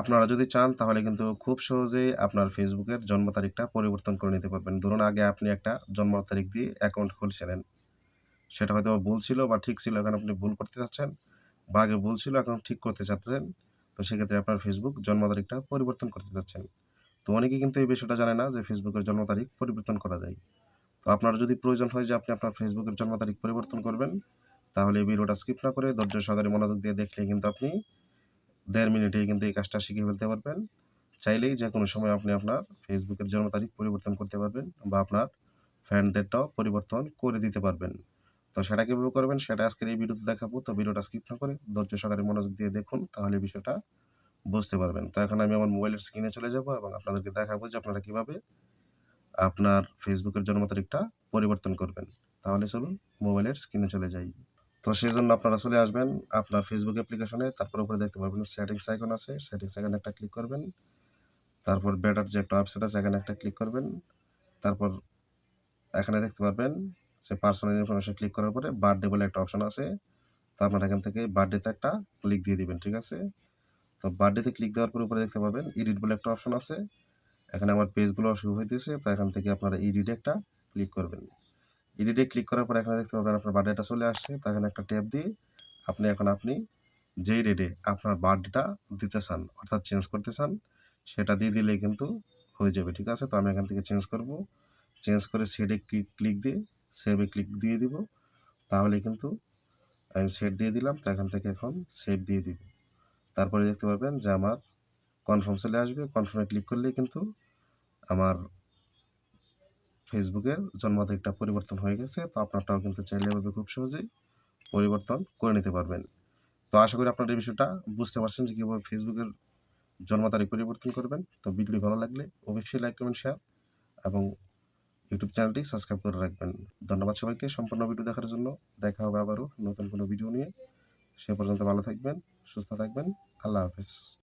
আপনারা যদি চান, তাহলে কিন্তু খুব সহজেই আপনার ফেসবুকের জন্ম তারিখটা পরিবর্তন করে নিতে পারবেন। ধরুন, আগে আপনি একটা জন্ম তারিখ দিয়ে অ্যাকাউন্ট খুলছিলেন। সেটা হয়তো ভুল ছিল বা ঠিক ছিল, এখন আপনি ভুল করতে চাচ্ছেন বা আগে ভুল ছিল, এখন ঠিক করতে চাচ্ছেন, তো সেক্ষেত্রে আপনার ফেসবুক জন্ম তারিখটা পরিবর্তন করতে চাচ্ছেন। তো অনেকে কিন্তু এই বিষয়টা জানে না যে ফেসবুকের জন্ম তারিখ পরিবর্তন করা যায়। তো আপনার যদি প্রয়োজন হয় যে আপনি আপনার ফেসবুকের জন্ম তারিখ পরিবর্তন করবেন, তাহলে এই ভিডিওটা স্কিপ না করে ধৈর্য সহকারে মনোযোগ দিয়ে দেখলে কিন্তু আপনি দেড় মিনিটেই কিন্তু এই কাজটা শিখে ফেলতে পারবেন। চাইলেই যে কোনো সময় আপনি আপনার ফেসবুকের জন্ম তারিখ পরিবর্তন করতে পারবেন বা আপনার ফ্রেন্ডদেরটাও পরিবর্তন করে দিতে পারবেন। তো সেটা কীভাবে করবেন সেটা আজকের এই ভিডিওতে দেখাবো। তো ভিডিওটা স্কিপ না করে ধৈর্য সহকারে মনোযোগ দিয়ে দেখুন, তাহলে বিষয়টা বুঝতে পারবেন। তো এখন আমি আমার মোবাইলের স্ক্রিনে চলে যাব এবং আপনাদেরকে দেখাবো যে আপনারা কীভাবে আপনার ফেসবুকের জন্ম তারিখটা পরিবর্তন করবেন। তাহলে চলুন মোবাইলের স্ক্রিনে চলে যাই। তো সেই জন্য আপনারা চলে আসবেন আপনার ফেসবুক অ্যাপ্লিকেশনে তারপর উপরে দেখতে পারবেন সেটিংস আইকন আছে। সেটিংস আইকনে একটা ক্লিক করবেন। তারপর বেটার যে একটা ওয়েবসাইট আছে, এখানে একটা ক্লিক করবেন। তারপর এখানে দেখতে পারবেন যে পার্সোনাল ইনফরমেশন ক্লিক করার পরে বার্থডে বলে একটা অপশন আছে। তো আপনারা এখান থেকে বার্থডেতে একটা ক্লিক দিয়ে দিবেন, ঠিক আছে? তো বার্থডেতে ক্লিক দেওয়ার পর উপরে দেখতে পাবেন এডিট বলে একটা অপশন আছে। এখানে আমার পেজগুলো শুরু হইতেছে, তো এখান থেকে আপনারা এডিটে একটা ক্লিক করবেন। এডিটে ক্লিক করার পর এখানে দেখতে পাবেন আপনার বার্থডেটা চলে আসছে। তো এখানে একটা ট্যাব দিয়ে আপনি এখন আপনি যেই ডেটে আপনার বার্থডেটা দিতে চান, অর্থাৎ চেঞ্জ করতে চান, সেটা দিয়ে দিলেই কিন্তু হয়ে যাবে, ঠিক আছে? তো আমি এখান থেকে চেঞ্জ করব। চেঞ্জ করে সেটে ক্লিক দিয়ে সেভে ক্লিক দিয়ে দিব। তাহলে কিন্তু আমি সেট দিয়ে দিলাম, তো এখান থেকে এখন সেভ দিয়ে দিব। তারপরে দেখতে পাবেন যে আমার কনফার্ম চলে আসবে। কনফার্মে ক্লিক করলে কিন্তু আমার ফেসবুকের জন্ম তারিখটা পরিবর্তন হয়ে গেছে, তো আপনারটাও কিন্তু চাইলে এভাবে খুব সহজেই পরিবর্তন করে নিতে পারবেন। তো আশা করি আপনার এই বিষয়টা বুঝতে পারছেন যে কীভাবে ফেসবুকের জন্ম তারিখ পরিবর্তন করবেন। তো ভিডিওটি ভালো লাগলে অবশ্যই লাইক কমেন্ট শেয়ার এবং ইউটিউব চ্যানেলটি সাবস্ক্রাইব করে রাখবেন। ধন্যবাদ সবাইকে সম্পূর্ণ ভিডিও দেখার জন্য। দেখা হবে আবারও নতুন কোনো ভিডিও নিয়ে। সে পর্যন্ত ভালো থাকবেন, সুস্থ থাকবেন। আল্লাহ হাফেজ।